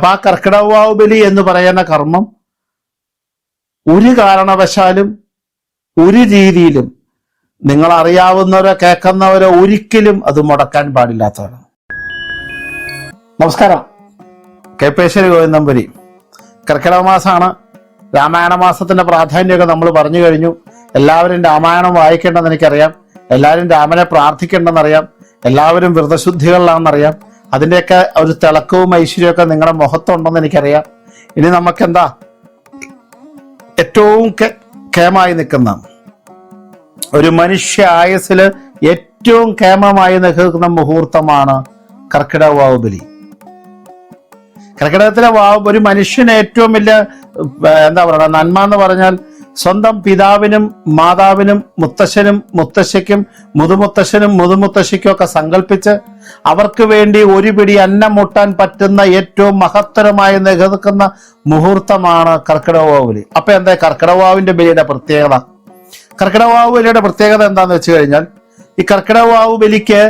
അപ്പൊ ആ കർക്കിടവാവ് ബലി എന്ന് പറയുന്ന കർമ്മം ഒരു കാരണവശാലും ഒരു രീതിയിലും നിങ്ങൾ അറിയാവുന്നവരോ കേൾക്കുന്നവരോ ഒരിക്കലും അത് മുടക്കാൻ പാടില്ലാത്തതാണ് നമസ്കാരം. കേപ്പേശ്വരി ഗോവിന്ദമ്പുരി കർക്കിടക മാസമാണ്. രാമായണ മാസത്തിന്റെ പ്രാധാന്യമൊക്കെ നമ്മൾ പറഞ്ഞു കഴിഞ്ഞു. എല്ലാവരും രാമായണം വായിക്കേണ്ടെന്ന് എനിക്കറിയാം. എല്ലാവരും രാമനെ പ്രാർത്ഥിക്കേണ്ടെന്നറിയാം എല്ലാവരും വ്രതശുദ്ധികളിലാണെന്നറിയാം. അതിന്റെയൊക്കെ ഒരു തിളക്കവും ഐശ്വര്യമൊക്കെ നിങ്ങളുടെ മുഖത്തുണ്ടെന്ന് എനിക്കറിയാം. ഇനി നമുക്കെന്താ? ഏറ്റവും കേമായി നിൽക്കുന്ന ഒരു മനുഷ്യ ആയുസ്സിൽ ഏറ്റവും കേമമായി നിൽക്കുന്ന മുഹൂർത്തമാണ് കർക്കിടക ബലി കർക്കിടകത്തിലെ വാവ് ഒരു മനുഷ്യന് ഏറ്റവും വലിയ എന്താ പറയുക നന്മ എന്ന് പറഞ്ഞാൽ സ്വന്തം പിതാവിനും മാതാവിനും മുത്തശ്ശനും മുത്തശ്ശിക്കും മുതുമുത്തശ്ശനും മുതുമുത്തശ്ശിക്കും ഒക്കെ സങ്കല്പിച്ച് അവർക്ക് വേണ്ടി ഒരു പിടി അന്നം മുട്ടാൻ പറ്റുന്ന ഏറ്റവും മഹത്തരമായി നികുന്ന മുഹൂർത്തമാണ് കർക്കിടകവാവ് ബലി അപ്പൊ എന്താ കർക്കിടകവാവിന്റെ ബലിയുടെ പ്രത്യേകത? കർക്കിടകവാവ് ബലിയുടെ പ്രത്യേകത എന്താന്ന് വെച്ച് കഴിഞ്ഞാൽ ഈ കർക്കിടകവാവ് ബലിക്ക്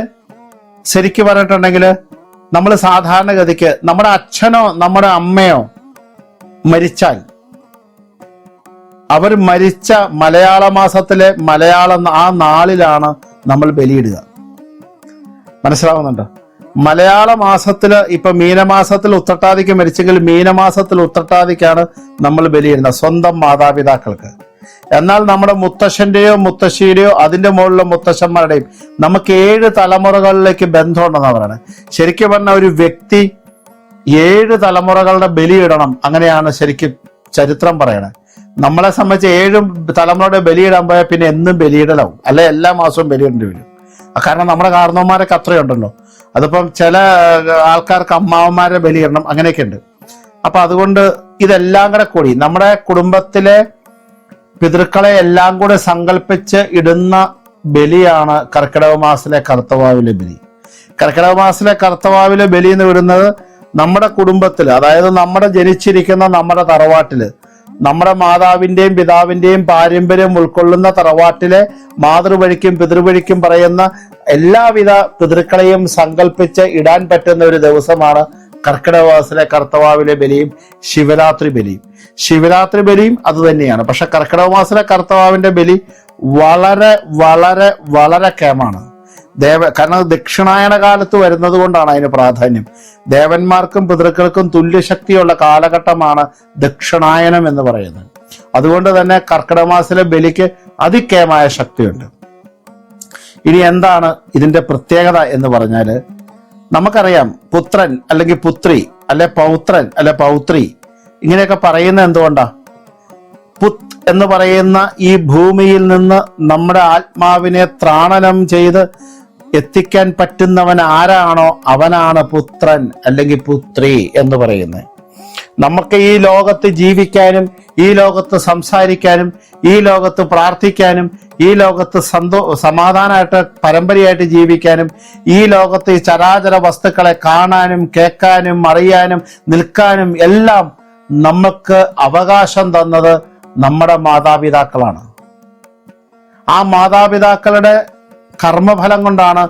ശരിക്ക് പറഞ്ഞിട്ടുണ്ടെങ്കിൽ നമ്മൾ സാധാരണഗതിക്ക് നമ്മുടെ അച്ഛനോ നമ്മുടെ അമ്മയോ മരിച്ചാൽ അവർ മരിച്ച മലയാള മാസത്തിലെ മലയാളം ആ നാളിലാണ് നമ്മൾ ബലിയിടുക. മനസ്സിലാവുന്നുണ്ടോ? മലയാള മാസത്തിൽ ഇപ്പൊ മീനമാസത്തിൽ ഉത്രട്ടാതിക്ക് മരിച്ചെങ്കിൽ മീനമാസത്തിൽ ഉത്രട്ടാതിക്കാണ് നമ്മൾ ബലിയിടുന്നത് സ്വന്തം മാതാപിതാക്കൾക്ക്. എന്നാൽ നമ്മുടെ മുത്തശ്ശന്റെയോ മുത്തശ്ശിയുടെയോ അതിന്റെ മുകളിലെ മുത്തശ്ശന്മാരുടെയും നമുക്ക് ഏഴ് തലമുറകളിലേക്ക് ബന്ധമുണ്ടെന്നാണ് പറയുന്നത്. ശരിക്കും പറഞ്ഞ ഒരു വ്യക്തി ഏഴ് തലമുറകളുടെ ബലിയിടണം അങ്ങനെയാണ് ശരിക്കും ചരിത്രം പറയണത് നമ്മളെ സംബന്ധിച്ച് ഏഴ് തലമുറയുടെ ബലിയിടാൻ പോയാൽ പിന്നെ എന്നും ബലിയിടലാവും. അല്ലെ എല്ലാ മാസവും ബലിയിടേണ്ടി വരും. കാരണം നമ്മുടെ കാരണവന്മാരൊക്കെ അത്രയുണ്ടല്ലോ. അതിപ്പം ചില ആൾക്കാർക്ക് അമ്മാവന്മാരെ ബലിയിടണം അങ്ങനെയൊക്കെ ഉണ്ട് അപ്പൊ അതുകൊണ്ട് ഇതെല്ലാം കൂടെ കൂടി നമ്മുടെ കുടുംബത്തിലെ പിതൃക്കളെ എല്ലാം കൂടെ സങ്കല്പിച്ച് ഇടുന്ന ബലിയാണ് കർക്കിടക മാസത്തിലെ കർത്തവാവിലെ ബലി. കർക്കിടക മാസത്തിലെ കർത്തവാവിലെ ബലി എന്ന് വരുന്നത് നമ്മുടെ കുടുംബത്തിൽ അതായത് നമ്മുടെ ജനിച്ചിരിക്കുന്ന നമ്മുടെ തറവാട്ടിൽ നമ്മുടെ മാതാവിന്റെയും പിതാവിന്റെയും പാരമ്പര്യം ഉൾക്കൊള്ളുന്ന തറവാട്ടിലെ മാതൃവഴിക്കും പിതൃവഴിക്കും പറയുന്ന എല്ലാവിധ പിതൃക്കളെയും സങ്കല്പിച്ച് ഇടാൻ പറ്റുന്ന ഒരു ദിവസമാണ് കർക്കിടകവാസിലെ കർത്തവാവിലെ ബലിയും ശിവരാത്രി ബലിയും. ശിവരാത്രി ബലിയും അത് തന്നെയാണ്. പക്ഷെ കർക്കിടക മാസത്തിലെ കർത്തവാവിന്റെ ബലി വളരെ വളരെ വളരെ കേമാണ്. ദേവ കാരണം ദക്ഷിണായന കാലത്ത് വരുന്നത് കൊണ്ടാണ് അതിന് പ്രാധാന്യം. ദേവന്മാർക്കും പിതൃക്കൾക്കും തുല്യശക്തിയുള്ള കാലഘട്ടമാണ് ദക്ഷിണായനം എന്ന് പറയുന്നത്. അതുകൊണ്ട് തന്നെ കർക്കിടക മാസത്തിലെ ബലിക്ക് അതിക്കേമായ ശക്തിയുണ്ട്. ഇനി എന്താണ് ഇതിന്റെ പ്രത്യേകത എന്ന് പറഞ്ഞാൽ നമുക്കറിയാം പുത്രൻ അല്ലെങ്കിൽ പുത്രി അല്ലെ പൗത്രൻ അല്ലെ പൗത്രി. ഇങ്ങനെയൊക്കെ പറയുന്ന എന്തുകൊണ്ടാ? പുത് എന്ന് പറയുന്ന ഈ ഭൂമിയിൽ നിന്ന് നമ്മുടെ ആത്മാവിനെ ത്രാണനം ചെയ്ത് എത്തിക്കാൻ പറ്റുന്നവൻ ആരാണോ? അവനാണ് പുത്രൻ അല്ലെങ്കിൽ പുത്രി എന്ന് പറയുന്നത്. നമുക്ക് ഈ ലോകത്ത് ജീവിക്കാനും ഈ ലോകത്ത് സംസാരിക്കാനും ഈ ലോകത്ത് പ്രാർത്ഥിക്കാനും ഈ ലോകത്ത് സന്തോ സമാധാനമായിട്ട് പരമ്പരയായിട്ട് ജീവിക്കാനും ഈ ലോകത്ത് ഈ ചരാചര വസ്തുക്കളെ കാണാനും കേൾക്കാനും അറിയാനും നിൽക്കാനും എല്ലാം നമുക്ക് അവകാശം തന്നത് നമ്മുടെ മാതാപിതാക്കളാണ്. ആ മാതാപിതാക്കളുടെ കർമ്മഫലം കൊണ്ടാണ്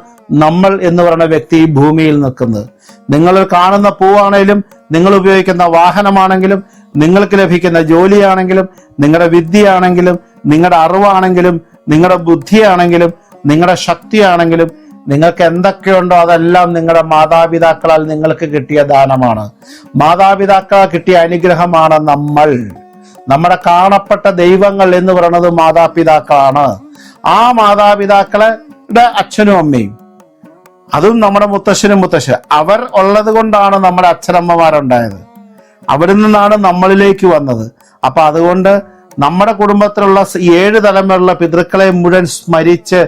നമ്മൾ എന്ന് പറയുന്ന വ്യക്തി ഭൂമിയിൽ നിൽക്കുന്നത്. നിങ്ങൾ കാണുന്ന പൂവാണേലും നിങ്ങൾ ഉപയോഗിക്കുന്ന വാഹനമാണെങ്കിലും നിങ്ങൾക്ക് ലഭിക്കുന്ന ജോലിയാണെങ്കിലും നിങ്ങളുടെ വിദ്യയാണെങ്കിലും നിങ്ങളുടെ അറിവാണെങ്കിലും നിങ്ങളുടെ ബുദ്ധിയാണെങ്കിലും നിങ്ങളുടെ ശക്തിയാണെങ്കിലും നിങ്ങൾക്ക് എന്തൊക്കെയുണ്ടോ അതെല്ലാം നിങ്ങളുടെ മാതാപിതാക്കളാൽ നിങ്ങൾക്ക് കിട്ടിയ ദാനമാണ്. മാതാപിതാക്കളാൽ കിട്ടിയ അനുഗ്രഹമാണ് നമ്മൾ. നമ്മുടെ കാണപ്പെട്ട ദൈവങ്ങൾ എന്ന് പറയുന്നത് മാതാപിതാക്കളാണ്. ആ മാതാപിതാക്കളുടെ അച്ഛനും അമ്മയും. അതും നമ്മുടെ മുത്തശ്ശനും മുത്തശ്ശൻ. അവർ ഉള്ളത് കൊണ്ടാണ് നമ്മുടെ അച്ഛനമ്മമാരുണ്ടായത്. അവിടെ നിന്നാണ് നമ്മളിലേക്ക് വന്നത്. അപ്പൊ അതുകൊണ്ട് നമ്മുടെ കുടുംബത്തിലുള്ള ഏഴ് തലമുറയുള്ള പിതൃക്കളെ മുഴുവൻ സ്മരിച്ച്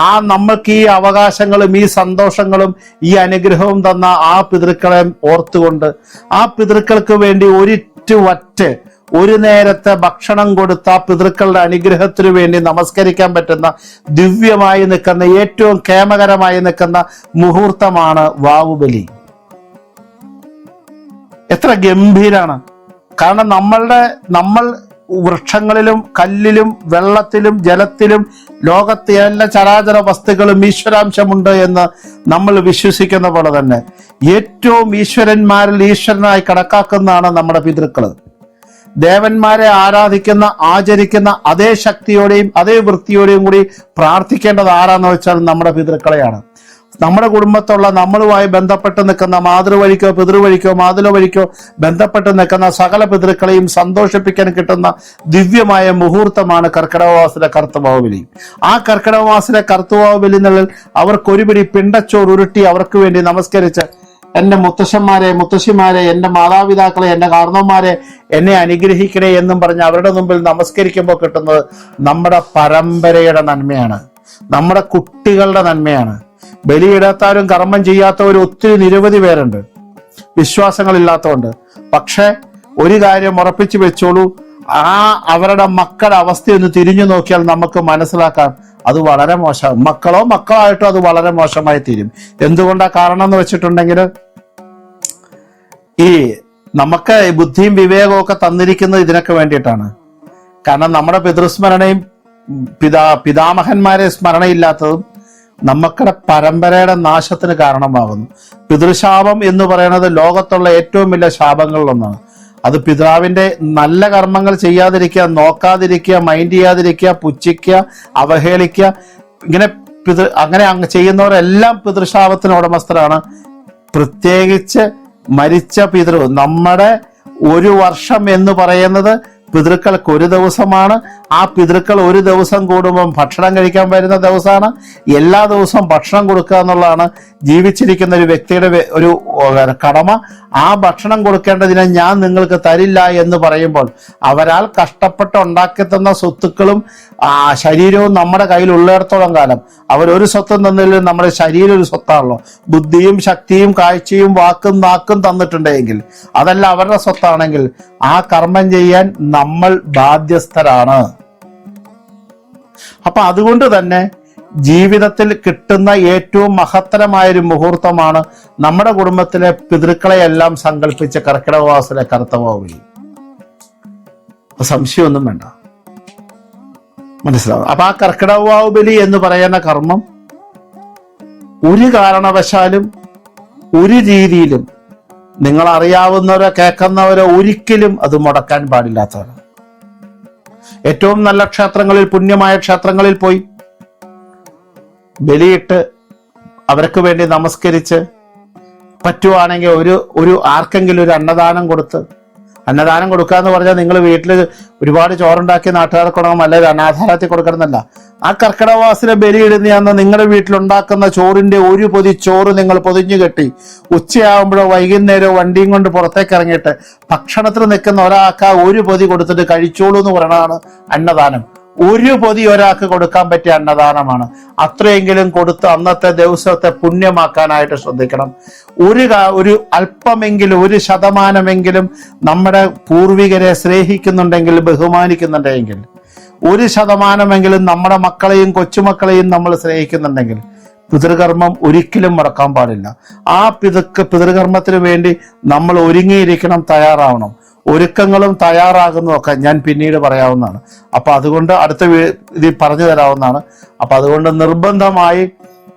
ആ നമ്മൾക്ക് ഈ അവകാശങ്ങളും ഈ സന്തോഷങ്ങളും ഈ അനുഗ്രഹവും തന്ന ആ പിതൃക്കളെ ഓർത്തുകൊണ്ട് ആ പിതൃക്കൾക്ക് വേണ്ടി ഒരിറ്റു വറ്റ് ഒരു നേരത്തെ ഭക്ഷണം കൊടുത്ത പിതൃക്കളുടെ അനുഗ്രഹത്തിനു വേണ്ടി നമസ്കരിക്കാൻ പറ്റുന്ന ദിവ്യമായി നിൽക്കുന്ന ഏറ്റവും കേമകരമായി നിൽക്കുന്ന മുഹൂർത്തമാണ് വാവുബലി. എത്ര ഗംഭീരാണ്. കാരണം നമ്മളുടെ നമ്മൾ വൃക്ഷങ്ങളിലും കല്ലിലും വെള്ളത്തിലും ജലത്തിലും ലോകത്തെ എല്ലാ ചരാചര വസ്തുക്കളും ഈശ്വരാംശമുണ്ട് എന്ന് നമ്മൾ വിശ്വസിക്കുന്ന പോലെ തന്നെ ഏറ്റവും ഈശ്വരന്മാരിൽ ഈശ്വരനായി കണക്കാക്കുന്നതാണ് നമ്മുടെ പിതൃക്കൾ. ദേവന്മാരെ ആരാധിക്കുന്ന ആചരിക്കുന്ന അതേ ശക്തിയോടെയും അതേ വൃത്തിയോടെയും കൂടി പ്രാർത്ഥിക്കേണ്ടത് ആരാന്ന് വെച്ചാൽ നമ്മുടെ പിതൃക്കളെയാണ്. നമ്മുടെ കുടുംബത്തുള്ള നമ്മളുമായി ബന്ധപ്പെട്ട് നിൽക്കുന്ന മാതൃവഴിക്കോ പിതൃവഴിക്കോ മാതൃ വഴിക്കോ ബന്ധപ്പെട്ട് നിൽക്കുന്ന സകല പിതൃക്കളെയും സന്തോഷിപ്പിക്കാൻ കിട്ടുന്ന ദിവ്യമായ മുഹൂർത്തമാണ് കർക്കിടകവാസിലെ കർത്തവാവുബലി ആ കർക്കിടകവാസിലെ കർത്തവാവുബലി എന്നുള്ളിൽ അവർക്കൊരുപിടി പിണ്ടച്ചോർ ഉരുട്ടി അവർക്ക് വേണ്ടി നമസ്കരിച്ച് എന്റെ മുത്തശ്ശന്മാരെ മുത്തശ്ശിമാരെ എന്റെ മാതാപിതാക്കളെ എന്റെ കാരണവന്മാരെ എന്നെ അനുഗ്രഹിക്കണേ എന്നും പറഞ്ഞ് അവരുടെ മുമ്പിൽ നമസ്കരിക്കുമ്പോൾ കിട്ടുന്നത് നമ്മുടെ പരമ്പരയുടെ നന്മയാണ്. നമ്മുടെ കുട്ടികളുടെ നന്മയാണ്. ബലിയിടാത്തവരും കർമ്മം ചെയ്യാത്തവരും ഒത്തിരി നിരവധി പേരുണ്ട്. വിശ്വാസങ്ങളില്ലാത്തതുകൊണ്ട് പക്ഷേ ഒരു കാര്യം ഉറപ്പിച്ചു വെച്ചോളൂ. ആ അവരുടെ മക്കളുടെ അവസ്ഥയൊന്ന് തിരിഞ്ഞു നോക്കിയാൽ നമുക്ക് മനസ്സിലാക്കാം അത് വളരെ മോശം. മക്കളോ മക്കളായിട്ടോ അത് വളരെ മോശമായി തീരും. എന്തുകൊണ്ടാണ് കാരണം എന്ന് വെച്ചിട്ടുണ്ടെങ്കിൽ ഈ നമുക്ക് ബുദ്ധിയും വിവേകവും ഒക്കെ തന്നിരിക്കുന്നത് ഇതിനൊക്കെ വേണ്ടിയിട്ടാണ്. കാരണം നമ്മുടെ പിതൃസ്മരണയും പിതാ പിതാമഹന്മാരെ സ്മരണയില്ലാത്തതും നമ്മക്കടെ പരമ്പരയുടെ നാശത്തിന് കാരണമാകുന്നു. പിതൃശാപം എന്ന് പറയുന്നത് ലോകത്തുള്ള ഏറ്റവും വലിയ ശാപങ്ങളിലൊന്നാണ്. അത് പിതാവിന്റെ നല്ല കർമ്മങ്ങൾ ചെയ്യാതിരിക്കുക നോക്കാതിരിക്കുക മൈൻഡ് ചെയ്യാതിരിക്കുക പുച്ഛിക്കുക അവഹേളിക്കുക ഇങ്ങനെ പിതൃ അങ്ങനെ ചെയ്യുന്നവരെല്ലാം പിതൃശാപത്തിന് ഉടമസ്ഥരാണ്. പ്രത്യേകിച്ച് മരിച്ച പിതൃ നമ്മുടെ ഒരു വർഷം എന്ന് പറയുന്നത് പിതൃക്കൾക്ക് ഒരു ദിവസമാണ്. ആ പിതൃക്കൾ ഒരു ദിവസം കൂടുമ്പം ഭക്ഷണം കഴിക്കാൻ വരുന്ന ദിവസമാണ്. എല്ലാ ദിവസവും ഭക്ഷണം കൊടുക്കുക എന്നുള്ളതാണ് ജീവിച്ചിരിക്കുന്ന ഒരു വ്യക്തിയുടെ ഒരു കടമ. ആ ഭക്ഷണം കൊടുക്കേണ്ടതിനെ ഞാൻ നിങ്ങൾക്ക് തരില്ല എന്ന് പറയുമ്പോൾ അവരാൽ കഷ്ടപ്പെട്ട് ഉണ്ടാക്കി തന്ന സ്വത്തുക്കളും ആ ശരീരവും നമ്മുടെ കയ്യിൽ ഉള്ളിടത്തോളം കാലം അവരൊരു സ്വത്തും തന്നില്ല നമ്മുടെ ശരീരം ഒരു സ്വത്താണല്ലോ. ബുദ്ധിയും ശക്തിയും കാഴ്ചയും വാക്കും നാക്കും തന്നിട്ടുണ്ടെങ്കിൽ അതല്ല അവരുടെ സ്വത്താണെങ്കിൽ ആ കർമ്മം ചെയ്യാൻ നമ്മൾ ബാധ്യസ്ഥരാണ്. അപ്പൊ അതുകൊണ്ട് തന്നെ ജീവിതത്തിൽ കിട്ടുന്ന ഏറ്റവും മഹത്തരമായ ഒരു മുഹൂർത്തമാണ് നമ്മുടെ കുടുംബത്തിലെ പിതൃക്കളെയെല്ലാം സങ്കല്പിച്ച കർക്കിടകവാസിലെ കർത്തവാവലി സംശയമൊന്നും വേണ്ട. മനസ്സിലാവും അപ്പൊ ആ കർക്കിടകവാവുബലി എന്ന് പറയുന്ന കർമ്മം ഒരു കാരണവശാലും ഒരു രീതിയിലും നിങ്ങൾ അറിയാവുന്നവരോ കേൾക്കുന്നവരോ ഒരിക്കലും അത് മുടക്കാൻ പാടില്ലാത്തവരാണ്. ഏറ്റവും നല്ല ക്ഷേത്രങ്ങളിൽ പുണ്യമായ ക്ഷേത്രങ്ങളിൽ പോയി ബലിയിട്ട് അവർക്ക് വേണ്ടി നമസ്കരിച്ച് പറ്റുവാണെങ്കിൽ ഒരു ഒരു ആർക്കെങ്കിലും ഒരു അന്നദാനം കൊടുത്ത് അന്നദാനം കൊടുക്കുക എന്ന് പറഞ്ഞാൽ നിങ്ങൾ വീട്ടിൽ ഒരുപാട് ചോറുണ്ടാക്കി നാട്ടുകാർക്ക് കൊടുക്കണം അല്ലെങ്കിൽ അനാഥാരത്തിൽ കൊടുക്കണമെന്നല്ല. ആ കർക്കിടവാസിനെ ബലിയിടുന്ന നിങ്ങളുടെ വീട്ടിലുണ്ടാക്കുന്ന ചോറിന്റെ ഒരു പൊതി ചോറ് നിങ്ങൾ പൊതിഞ്ഞു കെട്ടി. ഉച്ചയാകുമ്പോഴോ വൈകുന്നേരമോ വണ്ടിയും കൊണ്ട് പുറത്തേക്ക് ഇറങ്ങിയിട്ട് ഭക്ഷണത്തിന് നിൽക്കുന്ന ഒരാൾക്ക് ഒരു പൊതി കൊടുത്തിട്ട് കഴിച്ചോളൂ എന്ന് പറയണതാണ് അന്നദാനം. ഒരു പൊതി ഒരാൾക്ക് കൊടുക്കാൻ പറ്റിയ അന്നദാനമാണ്. അത്രയെങ്കിലും കൊടുത്ത് അന്നത്തെ ദിവസത്തെ പുണ്യമാക്കാനായിട്ട് ശ്രദ്ധിക്കണം. ഒരു ഒരു അല്പമെങ്കിലും ഒരു ശതമാനമെങ്കിലും നമ്മുടെ പൂർവികരെ സ്നേഹിക്കുന്നുണ്ടെങ്കിൽ ബഹുമാനിക്കുന്നുണ്ടെങ്കിൽ ഒരു ശതമാനമെങ്കിലും നമ്മുടെ മക്കളെയും കൊച്ചുമക്കളെയും നമ്മൾ സ്നേഹിക്കുന്നുണ്ടെങ്കിൽ പിതൃകർമ്മം ഒരിക്കലും മറക്കാൻ പാടില്ല. ആ പിതൃക്ക് പിതൃകർമ്മത്തിന് വേണ്ടി നമ്മൾ ഒരുങ്ങിയിരിക്കണം തയ്യാറാവണം. ഒരുക്കങ്ങളും തയ്യാറാകുന്നതും ഒക്കെ ഞാൻ പിന്നീട് പറയാവുന്നതാണ്. അപ്പൊ അതുകൊണ്ട് അടുത്ത ഇതിൽ പറഞ്ഞു തരാവുന്നതാണ്. അപ്പൊ അതുകൊണ്ട് നിർബന്ധമായി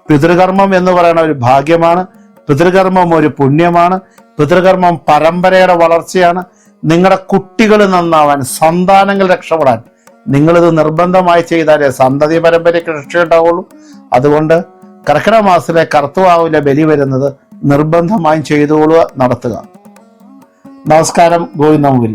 പിതൃകർമ്മം എന്ന് പറയുന്ന ഒരു ഭാഗ്യമാണ്. പിതൃകർമ്മം ഒരു പുണ്യമാണ്. പിതൃകർമ്മം പരമ്പരയുടെ വളർച്ചയാണ്. നിങ്ങളുടെ കുട്ടികൾ നന്നാവാൻ സന്താനങ്ങൾ രക്ഷപ്പെടാൻ നിങ്ങളിത് നിർബന്ധമായി ചെയ്താലേ സന്തതി പരമ്പരയ്ക്ക് രക്ഷയുണ്ടാവുള്ളൂ. അതുകൊണ്ട് കർക്കിടക മാസത്തിലെ കർത്തുവാവിലെ ബലി വരുന്നത് നിർബന്ധമായും ചെയ്തുകൊള്ളുക നടത്തുക. നമസ്കാരം ഗോവിന്ദമുവിൽ